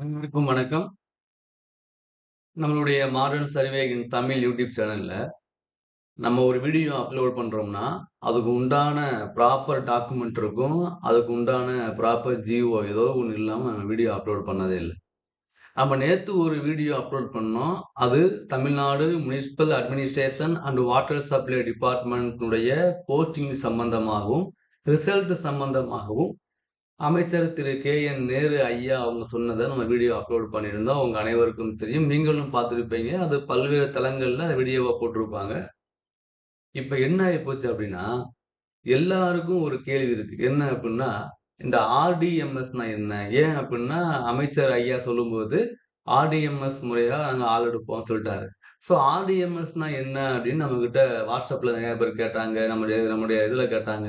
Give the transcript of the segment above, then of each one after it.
அனைவருக்கும் வணக்கம். நம்மளுடைய modern survey in Tamil YouTube சேனலில் நம்ம ஒரு வீடியோ அப்லோட் பண்ணுறோம்னா அதுக்கு உண்டான ப்ராப்பர் டாக்குமெண்ட் இருக்கும். அதுக்கு உண்டான ப்ராப்பர் ஜிஓ ஏதோ ஒன்று இல்லாமல் நம்ம வீடியோ அப்லோட் பண்ணதே இல்லை நம்ம நேற்று ஒரு வீடியோ அப்லோட் பண்ணோம். அது Tamil Nadu municipal administration and water supply டிபார்ட்மெண்ட்னுடைய posting சம்பந்தமாகவும், ரிசல்ட் சம்பந்தமாகவும் அமைச்சர் திரு கே என் நேரு ஐயா அவங்க சொன்னதை நம்ம வீடியோ அப்லோட் பண்ணியிருந்தோம். அவங்க அனைவருக்கும் தெரியும். நீங்களும் பார்த்துருப்பீங்க அது பல்வேறு தளங்களில் அந்த வீடியோவ போட்டிருப்பாங்க. இப்போ என்ன ஆகிப்போச்சு அப்படின்னா எல்லாருக்கும் ஒரு கேள்வி இருக்கு. என்ன அப்படின்னா இந்த ஆர்டிஎம்எஸ்னா என்ன? ஏன் அப்படின்னா அமைச்சர் ஐயா சொல்லும்போது, ஆர்டிஎம்எஸ் முறையாக நாங்கள் ஆள் எடுப்போம் சொல்லிட்டாரு ஸோ ஆர்டிஎம்எஸ்னா என்ன அப்படின்னு நம்மக்கிட்ட வாட்ஸ்அப்பில் நிறைய பேர் கேட்டாங்க. நம்முடைய நம்முடைய இதில் கேட்டாங்க.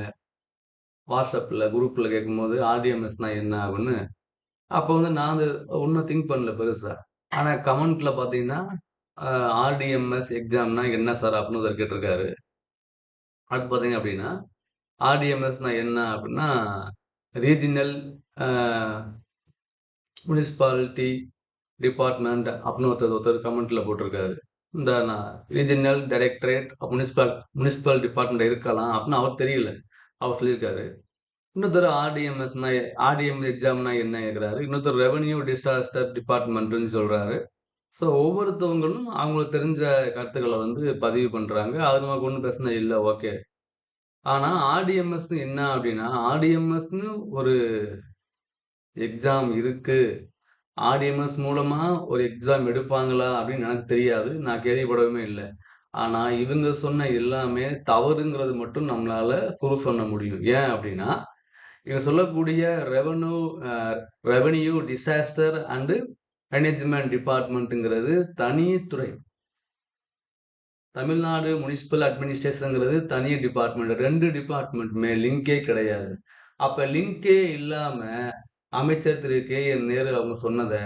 வாட்ஸ்அப்பில் குரூப்பில் கேட்கும்போது, ஆர்டிஎம்எஸ்னால் என்ன அப்டின்னு. அப்போ வந்து நான் வந்து ஒன்றும் திங்க் பண்ணல பெருசாக ஆனால் கமெண்ட்டில் பார்த்தீங்கன்னா, ஆர்டிஎம்எஸ் எக்ஸாம்னா என்ன சார்? அப்படின்னு ஒருத்தர் கேட்டிருக்காரு. அது பார்த்தீங்க அப்படின்னா ஆர்டிஎம்எஸ்னா என்ன அப்படின்னா ரீஜினல் முனிசிபாலிட்டி டிபார்ட்மெண்ட் அப்படின்னு ஒருத்தர் ஒருத்தர் கமெண்ட்டில் போட்டிருக்காரு. இந்த நான் regional directorate municipal municipal municipal இருக்கலாம் அப்படின்னு அவருக்கு தெரியல. அவர் சொல்லியிருக்காரு. இன்னொருத்தர் ஆர்டிஎம்எஸ்னா ஆர்டிஎம் எக்ஸாம்னா என்ன இன்னொருத்தர் ரெவன்யூ டிசாஸ்டர் டிபார்ட்மென்ட்ன்னு சொல்கிறாரு ஸோ ஒவ்வொருத்தவங்களும் அவங்களுக்கு தெரிஞ்ச கருத்துக்களை வந்து பதிவு பண்ணுறாங்க அது நமக்கு ஒன்றும் பிரச்சனை இல்லை ஓகே. ஆனால் ஆர்டிஎம்எஸ் என்ன அப்படின்னா ஆர்டிஎம்எஸ்னு ஒரு எக்ஸாம் இருக்குது ஆர்டிஎம்எஸ் மூலமாக ஒரு எக்ஸாம் எடுப்பாங்களா? அப்படின்னு எனக்கு தெரியாது. நான் கேள்விப்படவுமே இல்லை ஆனா இவங்க சொன்ன எல்லாமே தவறுங்கிறது மட்டும் நம்மளால ப்ரூஃப் பண்ண முடியும். ஏன் அப்படின்னா இவங்க சொல்லக்கூடிய revenue revenue disaster and management டிபார்ட்மெண்ட்டுங்கிறது தனி துறை. தமிழ்நாடு முனிசிபல் அட்மினிஸ்ட்ரேஷனுங்கிறது தனி டிபார்ட்மெண்ட் ரெண்டு டிபார்ட்மெண்ட்டுமே லிங்கே கிடையாது. அப்போ லிங்கே இல்லாமல் அமைச்சர் திரு கே.என். நேரு அவங்க சொன்னதை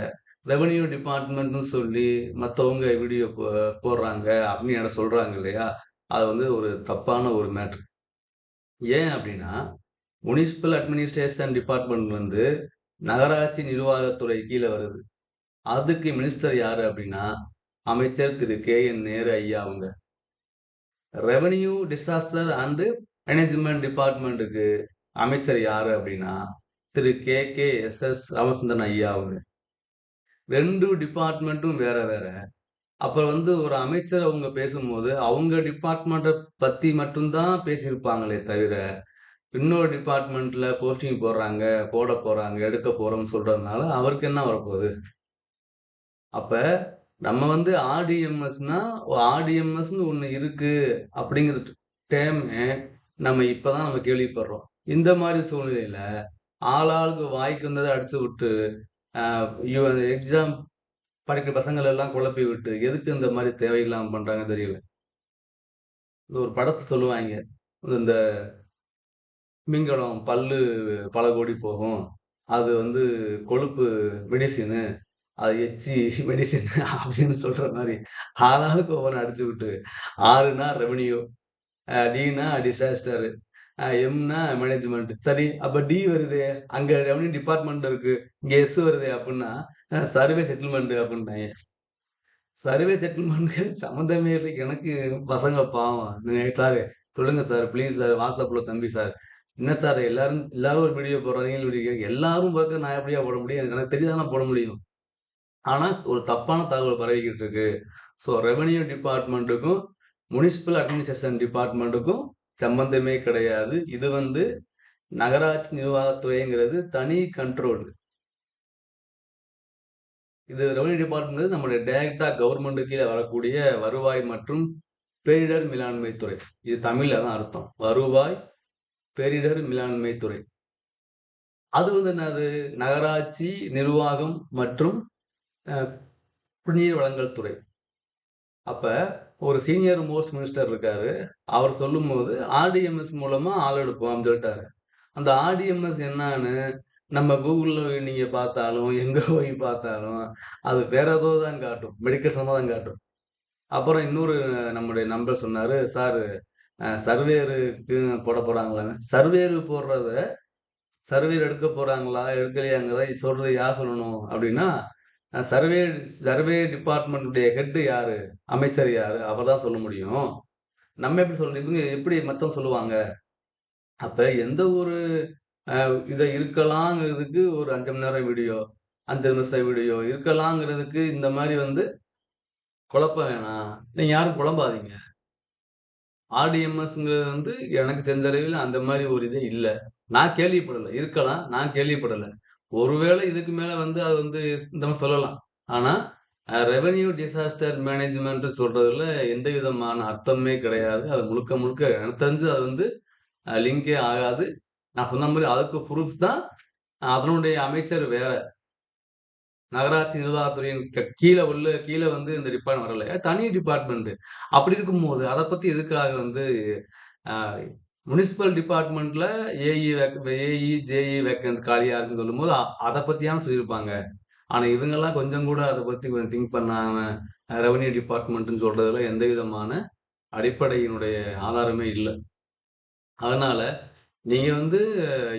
ரெவென்யூ டிபார்ட்மெண்ட்னு சொல்லி மற்றவங்க வீடியோ போ போடுறாங்க அப்படின்னு என்ன சொல்கிறாங்க இல்லையா? அது வந்து ஒரு தப்பான ஒரு மேட்ரு ஏன் அப்படின்னா முனிசிபல் அட்மினிஸ்ட்ரேஷன் டிபார்ட்மெண்ட் வந்து நகராட்சி நிர்வாகத்துறை கீழே வருது. அதுக்கு மினிஸ்டர் யார் அப்படின்னா அமைச்சர் திரு கே என் நேரு ஐயா அவங்க. ரெவன்யூ டிசாஸ்டர் அண்டு மேனேஜ்மெண்ட் டிபார்ட்மெண்ட்டுக்கு அமைச்சர் யார் அப்படின்னா Thiru K K S S Ramachandran ஐயா அவங்க. ரெண்டு டிபார்ட்மெண்ட்டும் வேற வேற. அப்புறம் வந்து ஒரு அமைச்சர் அவங்க பேசும்போது, அவங்க டிபார்ட்மெண்ட்டை பற்றி மட்டும் தான் பேசியிருப்பாங்களே தவிர, இன்னொரு டிபார்ட்மென்ட்ல போஸ்டிங் போடுறாங்க, போட போறாங்க, எடுக்க போறோம்னு சொல்றதுனால அவருக்கு என்ன வரப்போகுது? அப்ப நம்ம வந்து ஆர்டிஎம்எஸ்னா, ஆர்டிஎம்எஸ்னு ஒன்று இருக்கு அப்படிங்கிற டேர்மே நம்ம இப்போ தான் நம்ம கேள்விப்படுறோம். இந்த மாதிரி சூழ்நிலையில ஆளாளுக்கு வாய்க்கு வந்ததை அடிச்சு விட்டு, எக்ஸாம் படிக்கிற பசங்கள எல்லாம் குழப்பி விட்டு, எதுக்கு இந்த மாதிரி தேவையில்லாமல் பண்ணுறாங்க தெரியல. இந்த ஒரு படத்தை சொல்லுவாங்க இந்த திமிங்கலம் பல்லு பல கோடி போகும். அது வந்து கொழுப்பு மெடிசினு. அது எச்சி மெடிசின் அப்படின்னு சொல்கிற மாதிரி ஆளாளுக்கு ஒவ்வொன்று அடிச்சு விட்டு, ஆறுனா ரெவன்யூ டீனா டிசாஸ்டரு எம்னா எம்ன்னா சரி அப்ப டி வருதே, அங்க ரெவன்யூ டிபார்ட்மெண்ட் இருக்கு. இங்க எஸ் வருதே அப்படின்னா சர்வே செட்டில்மெண்ட் அப்டின்ட்டாய்ங்க. சர்வே செட்டில்மென்ட்க்கு சம்மந்தமே இல்லை எனக்கு பசங்க பாவம். சார் சொல்லுங்க சார், ப்ளீஸ் சார் வாட்ஸ்அப்ல தம்பி சார். என்ன சார் எல்லாரும் எல்லாரும் ஒரு வீடியோ போடுறாங்க. வீடியோ எல்லாரும் பார்க்க நான் எப்படியா போட முடியும்? எனக்கு தெரிஞ்சா போட முடியும். ஆனா ஒரு தப்பான தகவல் பரவிக்கிட்டு இருக்கு. ஸோ ரெவன்யூ டிபார்ட்மெண்ட்டுக்கும் முனிசிபல் அட்மினிஸ்ட்ரேஷன் டிபார்ட்மெண்ட்டுக்கும் சம்பந்தமே கிடையாது. இது வந்து நகராட்சி நிர்வாகத்துறைங்கிறது தனி கண்ட்ரோல். இது ரெவன்யூ டிபார்ட்மெண்ட் நம்மளுடைய டைரக்டா கவர்மெண்ட்டு கீழே வரக்கூடிய வருவாய் மற்றும் பேரிடர் மேலாண்மை துறை. இது தமிழ்ல தான் அர்த்தம். வருவாய், பேரிடர் மேலாண்மை துறை. அது வந்து என்னது? நகராட்சி நிர்வாகம் மற்றும் குடிநீர் வழங்கல் துறை. அப்ப ஒரு சீனியர் மோஸ்ட் மினிஸ்டர் இருக்காரு. அவர் சொல்லும்போது, ஆர்டிஎம்எஸ் மூலமா ஆள் எடுப்போம் சொல்லிட்டாரு அந்த ஆர்டிஎம்எஸ் என்னன்னு நம்ம கூகுளில் நீங்க பார்த்தாலும், எங்க போய் பார்த்தாலும், அது வேற ஏதோ தான் காட்டும். மெடிக்கல் சம்மந்தம் தான் காட்டும். அப்புறம் இன்னொரு நம்முடைய நம்பர் சொன்னாரு, சார் சர்வேருக்கு போட போறாங்களான்னு. சர்வேரு போடுறத சர்வேர் எடுக்க போறாங்களா? எடுக்கலையாங்கிறத சொல்றது யார் சொல்லணும்? அப்படின்னா, சர்வே சர்வே டிபார்ட்மெண்ட்டுடைய ஹெட்டு யார் அமைச்சர் யார் அவர் தான் சொல்ல முடியும். நம்ம எப்படி சொல்ல இவங்க எப்படி மத்தவங்க சொல்லுவாங்க? அப்போ எந்த ஒரு இதை இருக்கலாங்கிறதுக்கு ஒரு அஞ்சு மணி நேரம் வீடியோ, அஞ்சு நிமிஷம் வீடியோ இருக்கலாங்கிறதுக்கு இந்த மாதிரி வந்து குழப்ப வேணாம். நீங்கள் யாரும் குழம்பாதீங்க. ஆர்டிஎம்எஸ்ங்கிறது வந்து எனக்கு தெரிஞ்ச அளவில் அந்த மாதிரி ஒரு இதே இல்லை நான் கேள்விப்படலை இருக்கலாம். நான் கேள்விப்படலை ஒருவேளை இதுக்கு மேல வந்து அது வந்து இந்த மாதிரி சொல்லலாம். ஆனா, ரெவென்யூ டிசாஸ்டர் மேனேஜ்மெண்ட் சொல்றதுல எந்த விதமான அர்த்தமே கிடையாது. அது முழுக்க முழுக்க எனக்கு தெரிஞ்சு அது வந்து லிங்கே ஆகாது. நான் சொன்ன மாதிரி அதுக்கு ப்ரூஃப் தான் அதனுடைய அமைச்சர் வேற. நகராட்சி நிர்வாகத்துறையின் கீழே உள்ள கீழே வந்து இந்த டிபார்ட்மெண்ட் வரல. தனி டிபார்ட்மெண்ட். அப்படி இருக்கும்போது அதை பத்தி எதுக்காக வந்து முனிசிபல் டிபார்ட்மெண்ட்ல ஏஇ ஏஇ, ஜேஇ வேக்கன்ட் காலியா இருக்குன்னு சொல்லும்போது, அதை பத்தியான சொல்லியிருப்பாங்க. ஆனா இவங்கெல்லாம் கொஞ்சம் கூட அதை பத்தி கொஞ்சம் திங்க் பண்ணாம, ரெவன்யூ டிபார்ட்மெண்ட்டுன்னு சொல்றதுல எந்த விதமான அடிப்படையினுடைய ஆதாரமே இல்லை அதனால, நீங்க வந்து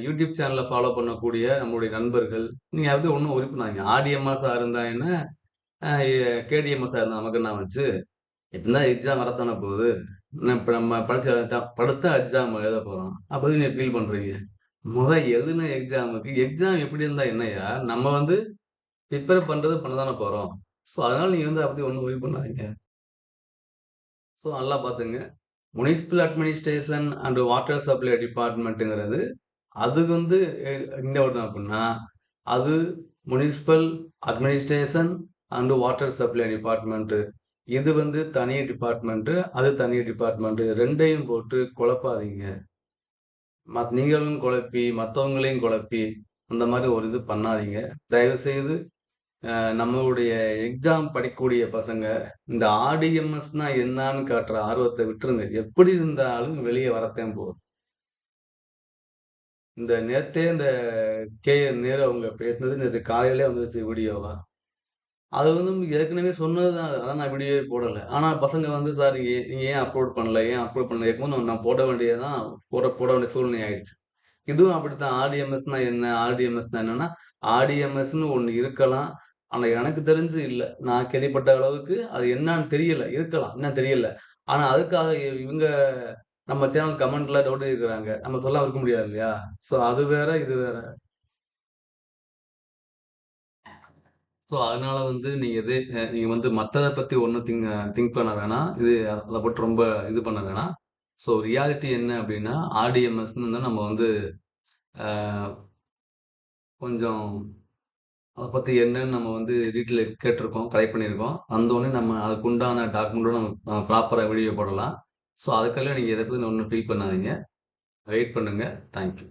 யூடியூப் சேனலை ஃபாலோ பண்ணக்கூடிய நம்முடைய நண்பர்கள், நீங்க அது ஒன்றும் உறுப்பினாங்க பண்ணாதீங்க. இருந்தா என்ன? அ இருந்தா நமக்கு என்ன வந்துச்சு? எப்படினாலும் எக்ஸாம் வரத்தானே போகுது. இப்போ நம்ம படித்த படித்த எக்ஸாம் எழுத போகிறோம் அப்போ எதுக்கு நீங்க ஃபீல் பண்றீங்க? முதல் எழுதுன எக்ஸாமுக்கு எக்ஸாம் எப்படி இருந்தால் என்னய்யா? நம்ம வந்து ப்ரிப்பேர் பண்ணுறது பண்ண தானே போறோம். ஸோ, அதனால நீங்க வந்து அப்படி பத்தி ஒண்ணும் பண்ணாதீங்க. ஸோ, நல்லா பார்த்துங்க municipal administration and water supply டிபார்ட்மெண்ட்டுங்கிறது அது வந்து இந்த எங்க அப்படின்னா, அது municipal administration and water supply department இது வந்து தனி டிபார்ட்மெண்ட்டு அது தனி டிபார்ட்மெண்ட்டு ரெண்டையும் போட்டு குழப்பாதீங்க. மத் நீங்களும் குழப்பி, மற்றவங்களையும் குழப்பி, அந்த மாதிரி ஒரு இது பண்ணாதீங்க. தயவுசெய்து நம்மளுடைய எக்ஸாம் படிக்கக்கூடிய பசங்க, இந்த ஆர்டிஎம்எஸ்னா என்னான்னு காட்டுற ஆர்வத்தை விட்டுருங்க. எப்படி இருந்தாலும் வெளியே வரத்தேன் போதும் இந்த நேத்தே இந்த கே.என். நேரு அவங்க பேசினது நேற்று காலையிலே வந்துருச்சு வீடியோவா. அது வந்து ஏற்கனவே சொன்னது தான். அதான் நான் வீடியோ போடலை ஆனால் பசங்க வந்து சார் நீங்க நீங்கள் ஏன் அப்லோட் பண்ணல? ஏன் அப்லோட் பண்ணல? கேட்கும்போது நான் போட வேண்டியதான் போட போட வேண்டிய சூழ்நிலை ஆயிடுச்சு. இதுவும் அப்படித்தான். ஆர்டிஎம்எஸ்னா என்ன? ஆர்டிஎம்எஸ்னா என்னன்னா, ஆர்டிஎம்எஸ்னு ஒன்று இருக்கலாம். ஆனால் எனக்கு தெரிஞ்சு இல்லை நான் கேள்விப்பட்ட அளவுக்கு அது என்னன்னு தெரியல. இருக்கலாம். என்ன தெரியல. ஆனால் அதுக்காக இவங்க நம்ம சேனல் கமெண்ட்ல டவுட் இருக்கிறாங்க நம்ம சொல்லாம இருக்க முடியாது இல்லையா? ஸோ அது வேற, இது வேற. ஸோ அதனால வந்து நீங்க இது அ நீங்க வந்து மத்தத பத்தி ஒன்றும் திங்க் திங்க் பண்ண வேணாம். இது அதை பற்றி ரொம்ப இது பண்ண வேணாம். ஸோ ரியாலிட்டி என்ன அப்படின்னா, ஆர்டிஎம்எஸ்ன்னு தான் நம்ம வந்து கொஞ்சம் அதை பத்தி என்னன்னு நம்ம வந்து வீட்டில் கேட்டிருக்கோம் கலெக்ட் பண்ணியிருக்கோம். வந்தோடனே நம்ம அதுக்கு உண்டான டாக்குமெண்ட்டும் நம்ம ப்ராப்பராக வீடியோ போடலாம். ஸோ அதுக்கெல்லாம் நீங்கள் எதை பற்றி ஒன்றும் ஃபீல் பண்ணாதீங்க. வெயிட் பண்ணுங்க. Thank you.